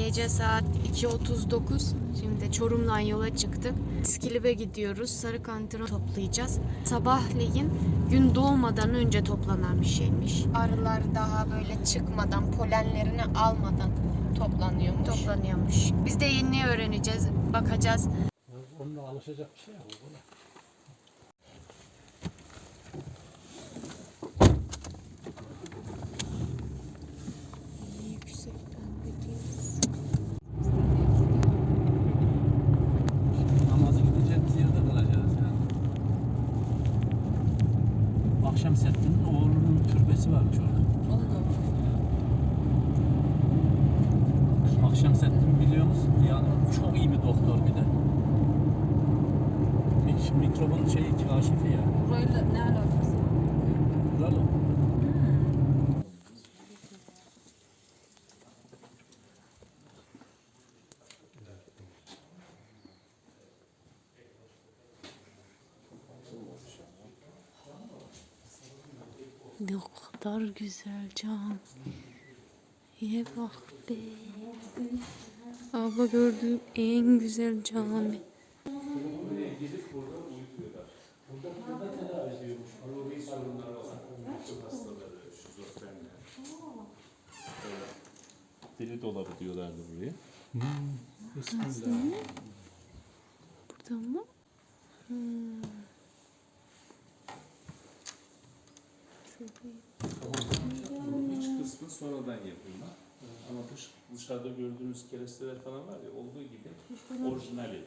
Gece saat 2.39. Şimdi Çorum'dan yola çıktık. İskilip'e gidiyoruz. Sarı kantini toplayacağız. Sabahleyin gün doğmadan önce toplanan bir şeymiş. Arılar daha böyle çıkmadan, polenlerini almadan toplanıyormuş. Toplanıyormuş. Biz de yeni öğreneceğiz. Bakacağız. Onunla alışacak bir şey yok. İyi bir doktor bir de. Mik mikrobun şeyi kaşifi yani. Burayla ne alakası var? Buralı. Ne kadar güzel cam. İyi bak be. Abla gördüğüm en güzel cami. Deli dolabı diyorlardı buraya. Bismillah. Burada mı? Hmm. İç kısmı sonradan yapılma. Ama dış, dışarıda gördüğünüz keresteler falan var ya olduğu gibi orijinali.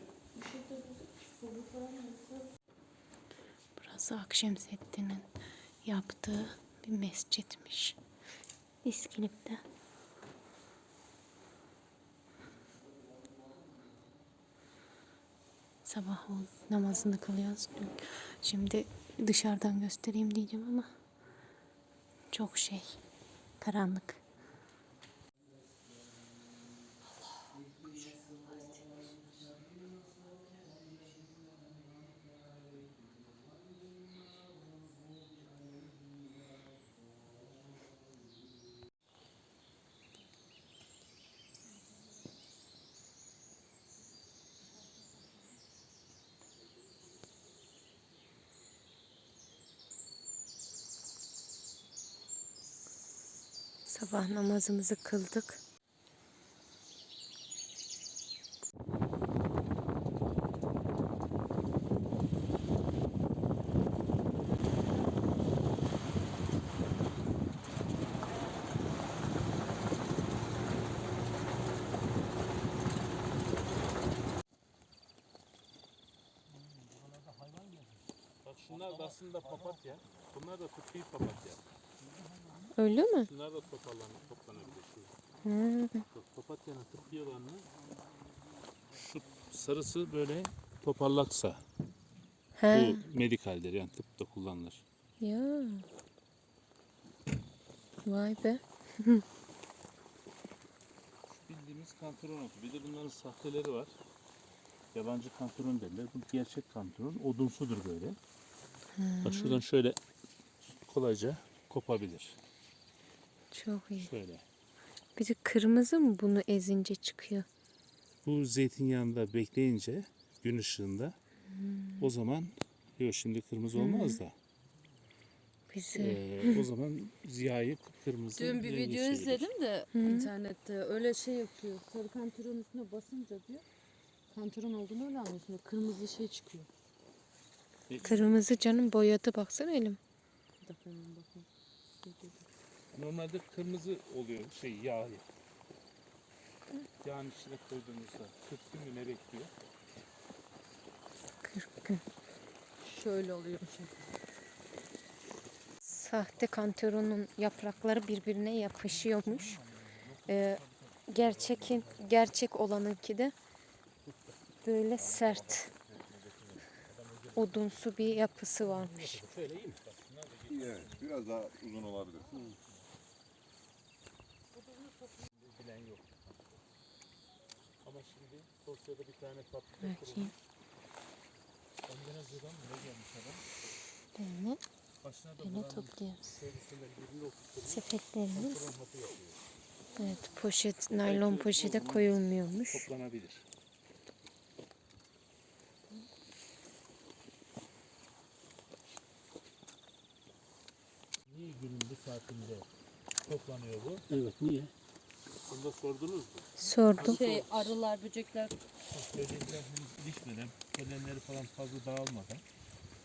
Burası Akşemseddin'in yaptığı bir mescitmiş. İskilip'te. Sabah ol, namazını kılıyoruz. Şimdi dışarıdan göstereyim diyeceğim ama çok şey karanlık. Sabah namazımızı kıldık. Şunlar da aslında papatya. Bunlar da tıbbi papatya. Öyle mi? Şunlar da toparlanır, toplanabilir. Hı. Bak, Papatyanın tıbbi olanı şu sarısı böyle toparlaksa He. bu medikaldir yani tıpta kullanılır. Ya. Vay be. Bildiğimiz kantaron otu. Bir de bunların sahteleri var. Yabancı kantaron derler. Bu gerçek kantaron. Odunsudur böyle. Bak şuradan şöyle kolayca kopabilir. Çok iyi. Şöyle. Bir de kırmızı mı bunu ezince çıkıyor? Bu zeytinyağında bekleyince gün ışığında o zaman yok şimdi kırmızı olmaz da Güzel. eee, o zaman ziyağı kırmızı Dün bir video izledim de internette öyle şey yapıyor. Sarı kantaronun üstüne basınca diyor. Kantaron olduğunu öyle anlıyorsun. Kırmızı şey çıkıyor. Kırmızı canım boyadı baksana elim. Bir dakika hemen bakayım. Normalde kırmızı oluyor şey yağ. Yağın içine koyduğumuzda 40 gün mü ne bekliyor? 40 gün. Şöyle oluyor şey. Sahte kantaronun yaprakları birbirine yapışıyormuş. Ee, gerçekin gerçek olanınki de böyle sert odunsu bir yapısı varmış. Evet, biraz daha uzun olabilir. Bilen yok. Ama Tosya'da bir tane fabrika kurulmuş. Bakayım. Endonezya'dan mı ne gelmiş adam? Böyle, Başına da buranın topluyoruz. servisinde birini oturtmuş. Sepetlerimiz Patron hapı yapıyor. Evet poşet, naylon poşete koyulmuyormuş. Toplanabilir. Niye günün bu saatinde toplanıyor bu? Evet niye? Bunu da sordunuz mu? Sordum. Şey arılar, böcekler Böcekler henüz dişmeden, polenleri falan fazla dağılmadan.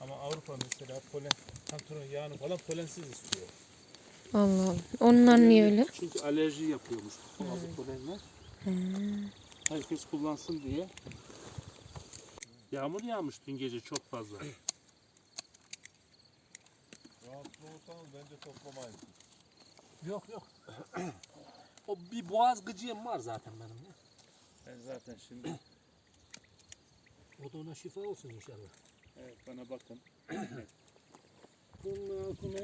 Ama Avrupa mesela polen, kantron yağını falan polensiz istiyor. Allah Allah. Onlar niye öyle? Çünkü alerji yapıyormuş bazı polenler. Herkes kullansın diye. Yağmur yağmış dün gece çok fazla. Rahatsız olursanız bence toplamayın. Yok yok. O bir boğaz gıcığım var zaten benim. Ben zaten şimdi... o da ona şifa olsun inşallah. Evet bana bakın. Kullu kullu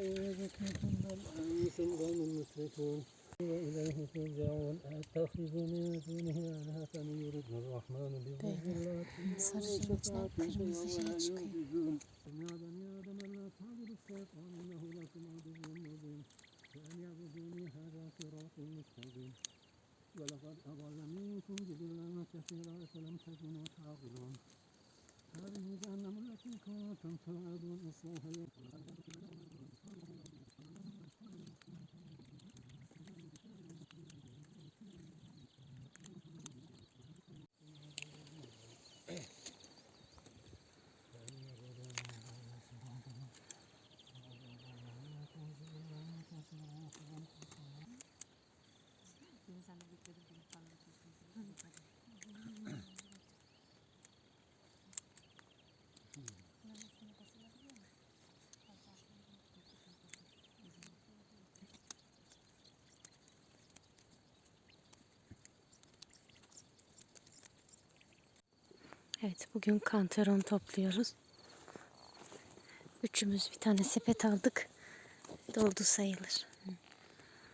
kırmızı şey çıkıyor. وأن يعبدوني هذا صراط مستقيم. ولقد أضل منكم جبلا كثيرا فلم تكونوا تعقلون هذه جهنم التي كنتم توعدون اصلوها اليوم Evet bugün kantaron topluyoruz. Üçümüz bir tane sepet aldık. Doldu sayılır.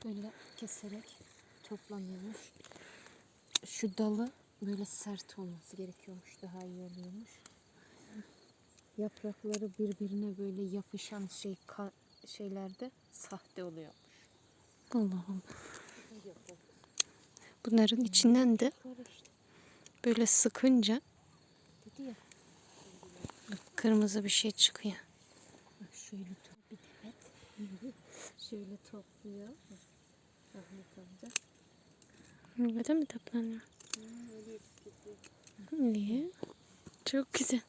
Böyle keserek toplanıyormuş. Şu dalı böyle sert olması gerekiyormuş. Daha iyi oluyormuş. Yaprakları birbirine böyle yapışan şey şeylerde sahte oluyormuş. Allah Allah. Bunların içinden de böyle sıkınca Kırmızı bir şey çıkıyor. Bak şöyle bir demet. şöyle topluyor. Rahmet amca. Böyle mi toplanıyor? Niye? Çok güzel.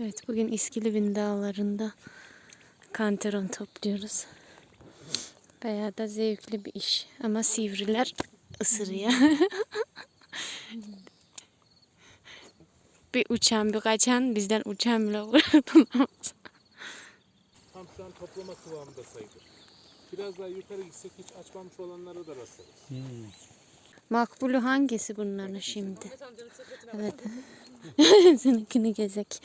Evet bugün İskilibin dağlarında kantaron topluyoruz. Bayağı da zevkli bir iş. Ama sivriler ısırıyor. bir uçan bir kaçan bizden uçan bile vurulamaz. Tam şu an toplama kıvamında sayılır. Biraz daha yukarı gitsek hiç açmamış olanlara da rastlarız. Makbulü hangisi bunların şimdi? Evet. Seninkini gezek.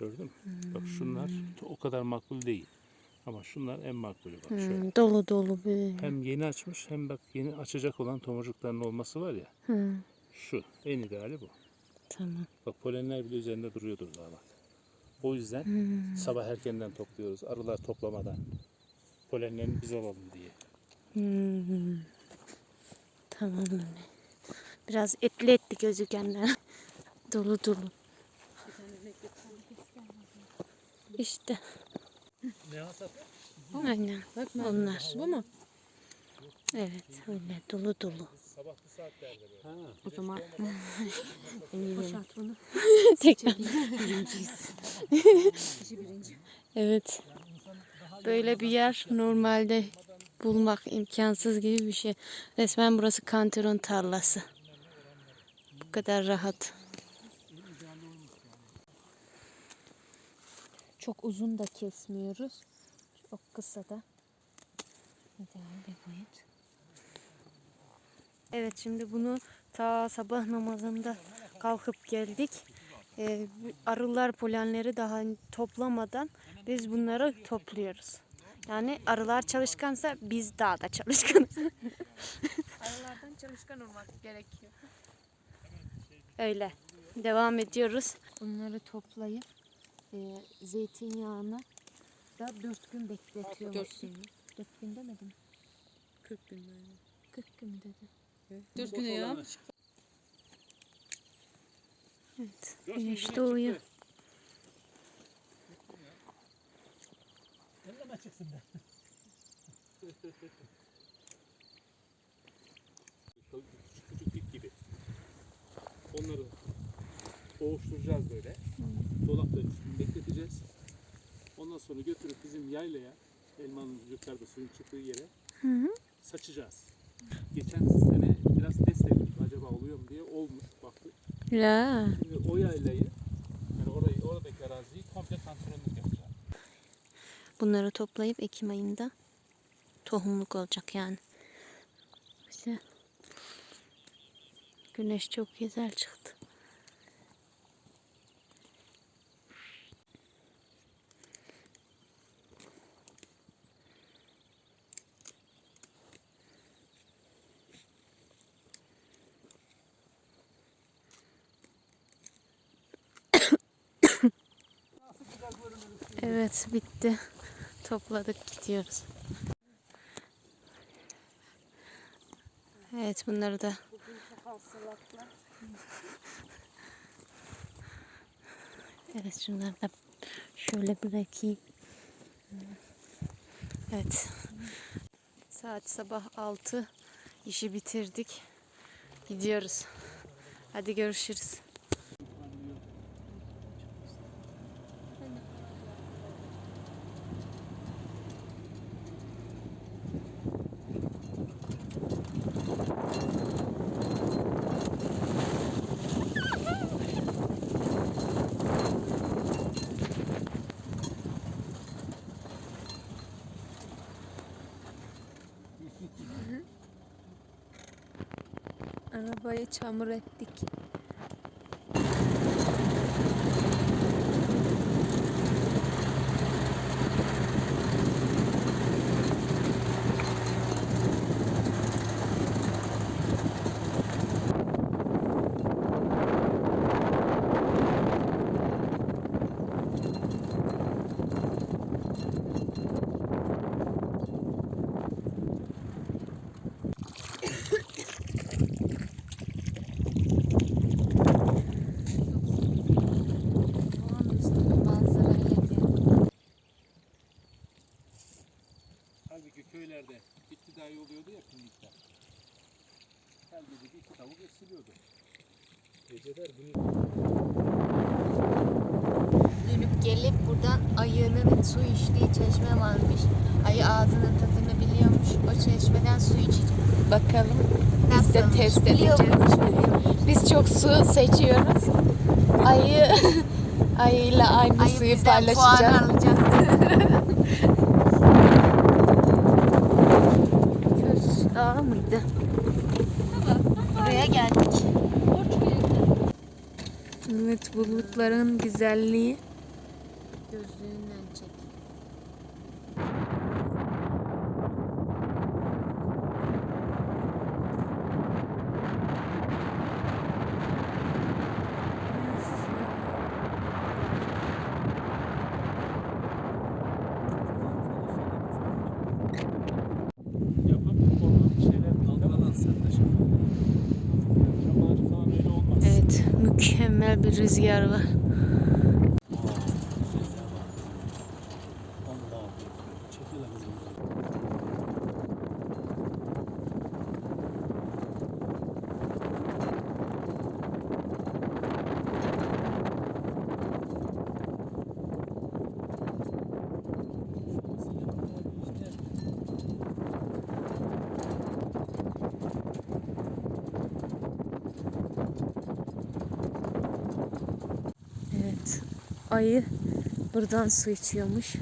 Gördün mü? Bak şunlar o kadar makbul değil. Ama şunlar en makbulü bak şöyle. Hmm, dolu dolu böyle. Hem yeni açmış hem bak yeni açacak olan tomurcukların olması var ya. Hı, Şu en ideali bu. tamam. Bak polenler bile üzerinde duruyordur daha bak. O yüzden sabah erkenden topluyoruz. Arılar toplamadan. Polenlerini biz alalım diye. Hmm. Tamam anne. Biraz etli etli gözükenler. dolu dolu. İşte. Ne hasat? Aynen. Onlar. Bu mu? Evet öyle dolu dolu. Sabahlı saatlerde böyle. o zaman Boşalt bunu. Tekrar. evet. Böyle bir yer normalde bulmak imkansız gibi bir şey. Resmen burası kantaron tarlası. Bu kadar rahat. Çok uzun da kesmiyoruz. Çok kısa da. İdeal bir boyut. Evet şimdi bunu ta sabah namazında kalkıp geldik. Ee, arılar polenleri daha toplamadan biz bunları topluyoruz. Yani arılar çalışkansa biz daha da çalışkan. Aralardan çalışkan olmak gerekiyor. Öyle. Devam ediyoruz. Bunları toplayıp e, zeytinyağına Hatta 4 gün bekletiyor. 4 gün mü? 4 gün demedim. 40 gün yani. 40 gün dedi. 4 güne ya. Evet. Güneş doğuyor. Elleme çıksın be. Küçük küçük ip gibi. Onları boğuşturacağız böyle. Dolapta bekleteceğiz. Ondan sonra götürüp bizim yaylaya, elmanın yukarıda suyun çıktığı yere saçacağız. Geçen sene biraz test ettik acaba oluyor mu diye olmuş baktık. La. Şimdi o yaylayı yani orayı oradaki araziyi komple kantaronluk yapacağız. Bunları toplayıp Ekim ayında tohumluk olacak yani. İşte güneş çok güzel çıktı. Evet bitti. Topladık gidiyoruz. Evet bunları da Evet şunları da şöyle bırakayım. Evet. Saat sabah 6. İşi bitirdik. Gidiyoruz. Hadi görüşürüz. Arabayı çamur ettik. Ayının su içtiği çeşme varmış. Ayı ağzının tadını biliyormuş. O çeşmeden su içecek. Bakalım. Nasıl? de test edeceğiz. Biz çok su seçiyoruz. Ayı ayıyla aynı Ayı suyu bizden puan paylaşacağız. alacak. Köz Dağı mıydı? Buraya geldik. Evet bulutların güzelliği. Gözlüğünden çek. yapıp oradan bir şeyler Dalgalan sen de Şamancı falan öyle olmaz. Evet mükemmel bir rüzgar var. Ayı buradan su içiyormuş.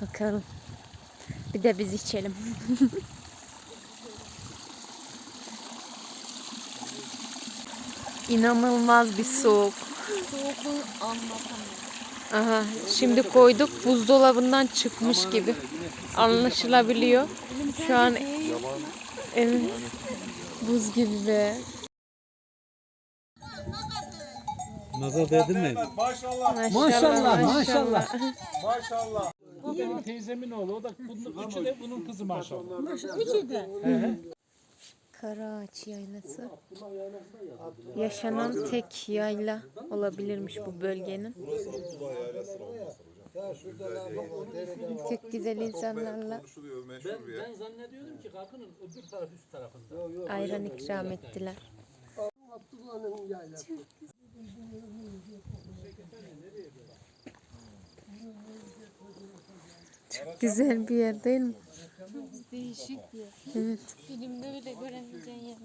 Bakalım. Bir de biz içelim. İnanılmaz bir soğuk. Soğukluğu. Aha, şimdi koyduk buzdolabından çıkmış gibi. Anlaşılabiliyor. Şu an evet. Buz gibi be. Nazar değdi mi? Maşallah. Maşallah, maşallah. Maşallah. Bu benim teyzemin oğlu. O da bunun, üçü de bunun kızı maşallah. Karaağaç Yaylası. Yaşanan tek yayla olabilirmiş bu bölgenin. Çok güzel insanlarla bir yer. zannediyordum ki kalkının öbür taraf üst tarafında. ayran ikram ettiler. Abdullah'ın yaylası. Çok güzel bir yer değil mi? Değişik bir yer. Evet. Filmde bile göremeyeceğin yer.